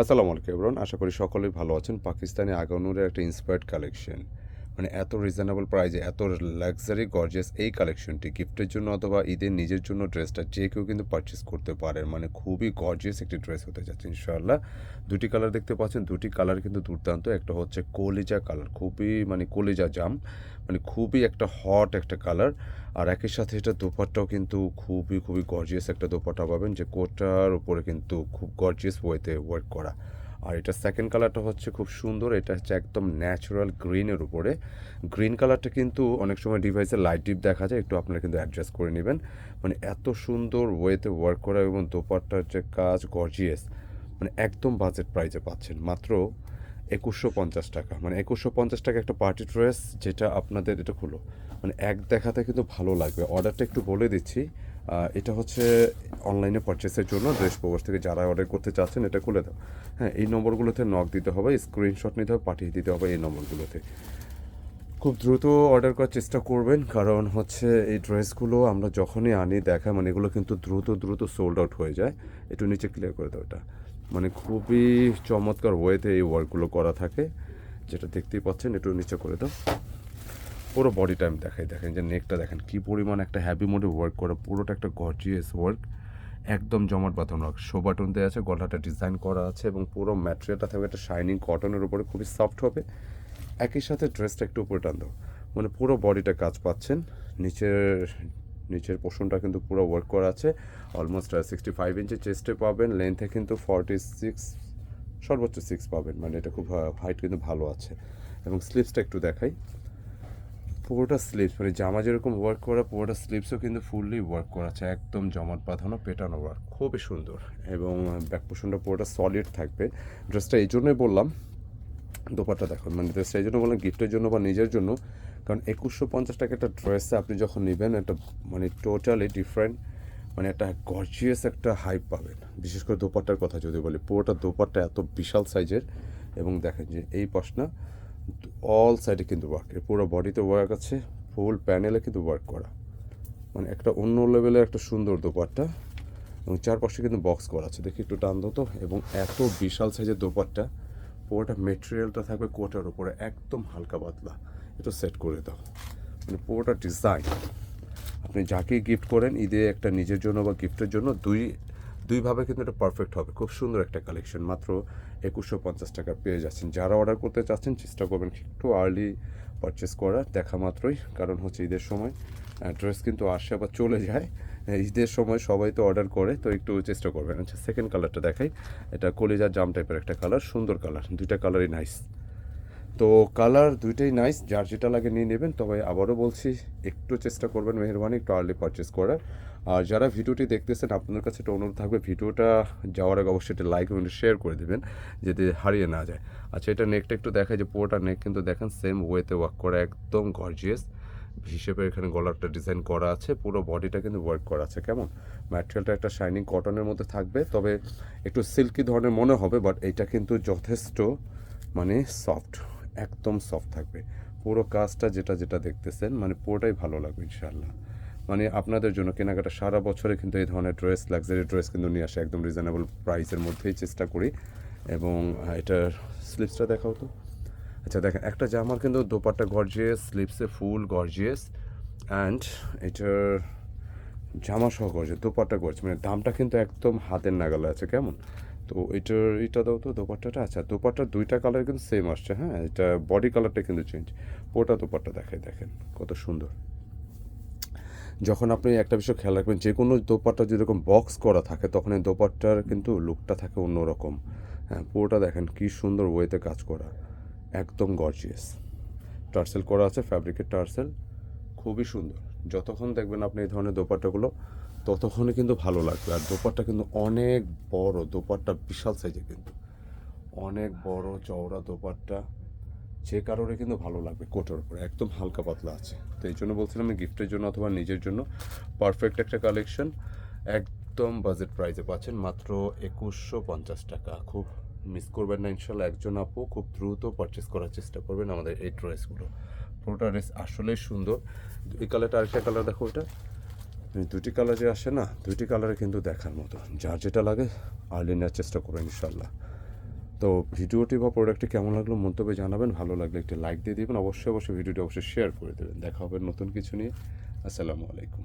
আসসালামু আলাইকুম আশা করি সকলেই ভালো আছেন। পাকিস্তানি আগানোর একটা ইন্সপায়ার্ড কালেকশন মানে এত রিজনেবল প্রাইসে এত লাক্সারি গর্জিয়াস এই কালেকশনটি গিফটের জন্য অথবা ঈদের নিজের জন্য ড্রেসটা যে কেউ কিন্তু পারচেস করতে পারে মানে খুবই গর্জিয়াস একটি ড্রেস হতে যাচ্ছে ইনশাআল্লাহ। দুটি কালার দেখতে পাচ্ছেন। দুটি কালার কিন্তু দুর্দান্ত। একটা হচ্ছে কলিজা কালার খুবই মানে কলিজা জাম মানে খুবই একটা হট একটা কালার আর একই সাথে এটা দোপাট্টাও কিন্তু খুবই খুবই গর্জিয়াস একটা দোপাট্টা পাবেন। যে কোটার উপরে কিন্তু খুব গর্জিয়াস ওয়েতে ওয়ার্ক করা। আর এটা সেকেন্ড কালারটা হচ্ছে খুব সুন্দর, এটা হচ্ছে একদম ন্যাচারাল গ্রিনের উপরে। গ্রিন কালারটা কিন্তু অনেক সময় ডিভাইসে লাইট ডিপ দেখা যায়, একটু আপনারা কিন্তু অ্যাডজাস্ট করে নেবেন। মানে এত সুন্দর ওয়েতে ওয়ার্ক করা এবং দোপাট্টার যে কাজ গর্জিয়াস মানে একদম বাজেট প্রাইসে পাচ্ছেন। মাত্র একুশশো পঞ্চাশ টাকা। মানে একুশশো পঞ্চাশ টাকা একটা পার্টি ড্রেস যেটা আপনাদের, এটা খুলো। মানে এক দেখাতে কিন্তু ভালো লাগবে। অর্ডারটা একটু বলে দিচ্ছি। এটা হচ্ছে অনলাইনে পারচেসের জন্য ড্রেস প্রবাস থেকে যারা অর্ডার করতে চাচ্ছেন, এটা খুলে দাও। হ্যাঁ এই নম্বরগুলোতে নক দিতে হবে স্ক্রিনশট নিতে হবে, পাঠিয়ে দিতে হবে এই নম্বরগুলোতে। খুব দ্রুত অর্ডার করার চেষ্টা করবেন, কারণ হচ্ছে এই ড্রেসগুলো আমরা যখনই আনি, দেখা মানে এগুলো কিন্তু দ্রুত দ্রুত সোল্ড আউট হয়ে যায়। একটু নিচে ক্লিয়ার করে দাও এটা। মানে খুবই চমৎকার ওয়েতে এই ওয়ার্কগুলো করা থাকে, যেটা দেখতেই পাচ্ছেন, একটু নিচে করে দাও। পুরো বডি টাইম দেখাই, দেখেন যে নেকটা দেখেন কি পরিমাণ একটা হ্যাভি মোডে ওয়ার্ক করা, পুরোটা একটা গর্জিয়াস ওয়ার্ক একদম জমাট বাঁধানো শোবাটন দেওয়া আছে, গলাটা ডিজাইন করা আছে এবং পুরো ম্যাটেরিয়ালটা থাকবে একটা শাইনিং কটনের উপরে, খুবই সফট হবে। একই সাথে ড্রেসটা একটু উপরে টান দাও। মানে পুরো বডিটা কাজ পাচ্ছেন। নিচের নিচের পোর্শনটা কিন্তু পুরো ওয়ার্ক করা আছে। অলমোস্ট সিক্সটি ফাইভ ইঞ্চি চেস্টে পাবেন লেন্থে কিন্তু ফর্টি সিক্স সর্বোচ্চ সিক্স পাবেন। মানে এটা খুব হাইট কিন্তু ভালো আছে। এবং স্লিপসটা একটু দেখাই। পুরোটা স্লিপস মানে জামা যেরকম ওয়ার্ক করা, পুরোটা স্লিপসও কিন্তু ফুললি ওয়ার্ক করা আছে। একদম জমাট বাঁধানো, পেটানো ওয়ার্ক খুবই সুন্দর। এবং ব্যাক পোর্শনটা পুরোটা সলিড থাকবে। ড্রেসটা এই জন্যই বললাম, দোপাট্টা দেখুন মানে ড্রেসটা এই জন্য বললাম গিফটের জন্য বা নিজের জন্য। কারণ একুশশো পঞ্চাশ টাকা একটা ড্রেসে আপনি যখন নেবেন, একটা মানে টোটালি ডিফারেন্ট মানে একটা গর্জিয়াস একটা হাইপ পাবেন। বিশেষ করে দোপাট্টার কথা যদি বলি, পুরোটা দোপাট্টা এত বিশাল সাইজের এবং দেখেন যে এই পাশনা অল সাইডে কিন্তু ওয়ার্ক এর পুরো বডিতে ওয়ার্ক আছে ফুল প্যানেলে কিন্তু ওয়ার্ক করা। মানে একটা অন্য লেভেলের একটা সুন্দর দোপাট্টা, এবং চারপাশে কিন্তু বক্স করা আছে। দেখি একটু টান তো, এবং এত বিশাল সাইজের দোপাট্টা, পুরোটা মেটেরিয়ালটা থাকবে কোটার উপরে, একদম হালকা পাতলা। একটু সেট করে দাও। মানে পুরোটা ডিজাইন আপনি যাকেই গিফট করেন, ঈদে একটা নিজের জন্য বা গিফটের জন্য দুই দুইভাবে কিন্তু এটা পারফেক্ট হবে। খুব সুন্দর একটা কালেকশন মাত্র একুশশো পঞ্চাশ টাকা পেয়ে যাচ্ছেন। যারা অর্ডার করতে চাচ্ছেন, চেষ্টা করবেন একটু আর্লি পারচেস করার, দেখা মাত্রই, কারণ হচ্ছে ঈদের সময় ড্রেস কিন্তু আসে আবার চলে যায়। ঈদের সময় সবাই তো অর্ডার করে, তো একটু চেষ্টা করবেন। আচ্ছা সেকেন্ড কালারটা দেখাই। এটা কলিজার জাম টাইপের একটা কালার সুন্দর কালার দুইটা কালারই নাইস তো কালার দুইটাই নাইস যার যেটা লাগে নিয়ে নেবেন। তবে আবারও বলছি, একটু চেষ্টা করবেন, মেহরবানি, একটু আর্লি পারচেস করার। আর যারা ভিডিওটি দেখতেছেন, আপনাদের কাছে একটা অনুরোধ থাকবে, ভিডিওটা যাওয়ার আগে অবশ্যই একটা লাইক এবং শেয়ার করে দেবেন, যাতে হারিয়ে না যায়। আচ্ছা এটা নেকটা একটু দেখায় যে পুরোটা নেক কিন্তু দেখেন সেম ওয়েতে ওয়ার্ক করা, একদম গর্জিয়াস হিসেবে এখানে গলারটা ডিজাইন করা আছে, পুরো বডিটা কিন্তু ওয়ার্ক করা আছে, কেমন? ম্যাটেরিয়ালটা একটা শাইনিং কটনের মধ্যে থাকবে, তবে একটু সিল্কি ধরনের মনে হবে বাট এটা কিন্তু যথেষ্ট মানে সফট একদম সফট থাকবে। পুরো কাজটা যেটা যেটা দেখতেছেন মানে পুরোটাই ভালো লাগবে, ইনশাআল্লাহ। মানে আপনাদের জন্য কেনাকাটা সারা বছরে কিন্তু এই ধরনের ড্রেস লাক্সারি ড্রেস কিন্তু নিয়ে আসে একদম রিজনেবল প্রাইসের মধ্যেই চেষ্টা করি। এবং এটার স্লিপসটা দেখাও তো। আচ্ছা দেখেন, একটা জামার কিন্তু দোপাট্টা গর্জিয়াস স্লিপসে ফুল গর্জিয়াস অ্যান্ড এটার জামা সহ গর্জিয়াস দোপাট্টা গর্জ মানে দামটা কিন্তু একদম হাতের নাগালে আছে, কেমন? তো এটার, এটা দাও তো দোপাট্টাটা। আচ্ছা দোপাট্টার দুইটা কালার কিন্তু সেম আসছে হ্যাঁ? এটা বডি কালারটা কিন্তু চেঞ্জ পুরোটা দোপাট্টা দেখায় দেখেন কত সুন্দর। যখন আপনি একটা বিষয় খেয়াল রাখবেন যে কোনো দোপাট্টা যেরকম বক্স করা থাকে, তখন এই দোপাট্টার কিন্তু লুকটা থাকে অন্যরকম। হ্যাঁ পুরোটা দেখেন কি সুন্দর ওয়েতে কাজ করা। একদম গর্জিয়াস টার্সেল করা আছে ফ্যাব্রিকের টার্সেল। খুবই সুন্দর। যতক্ষণ দেখবেন আপনি এই ধরনের দোপাট্টাগুলো ততক্ষণই কিন্তু ভালো লাগবে। আর দোপাট্টা কিন্তু অনেক বড়, দোপাট্টা বিশাল সাইজের কিন্তু। অনেক বড়, চওড়া দোপাট্টা। যে কারণে কিন্তু ভালো লাগবে কোটার উপরে। একদম হালকা পাতলা আছে। তো এই জন্য বলছিলাম আমি গিফটের জন্য অথবা নিজের জন্য পারফেক্ট একটা কালেকশন একদম বাজেট প্রাইসে পাচ্ছেন মাত্র একুশশো পঞ্চাশ টাকা। খুব মিস করবেন না ইনশাল্লাহ। একজন আপু খুব দ্রুত পারচেস করার চেষ্টা করবেন আমাদের এই ড্রেসগুলো পুরোটা ড্রেস আসলেই সুন্দর। এই কালারটা আরেকটা কালার দেখো ওটা দুটি কালার আসে না দুইটি কালারে কিন্তু দেখার মতো। যার যেটা লাগে আর্লি নেওয়ার চেষ্টা করবেন ইনশাল্লাহ। তো ভিডিওটি বা প্রোডাক্টটি কেমন লাগল মন্তব্যে জানাবেন, ভালো লাগলে একটি লাইক দিয়ে দেবেন, অবশ্যই অবশ্যই ভিডিওটি অবশ্যই শেয়ার করে দেবেন। দেখা হবে নতুন কিছু নিয়ে। আসসালামু আলাইকুম।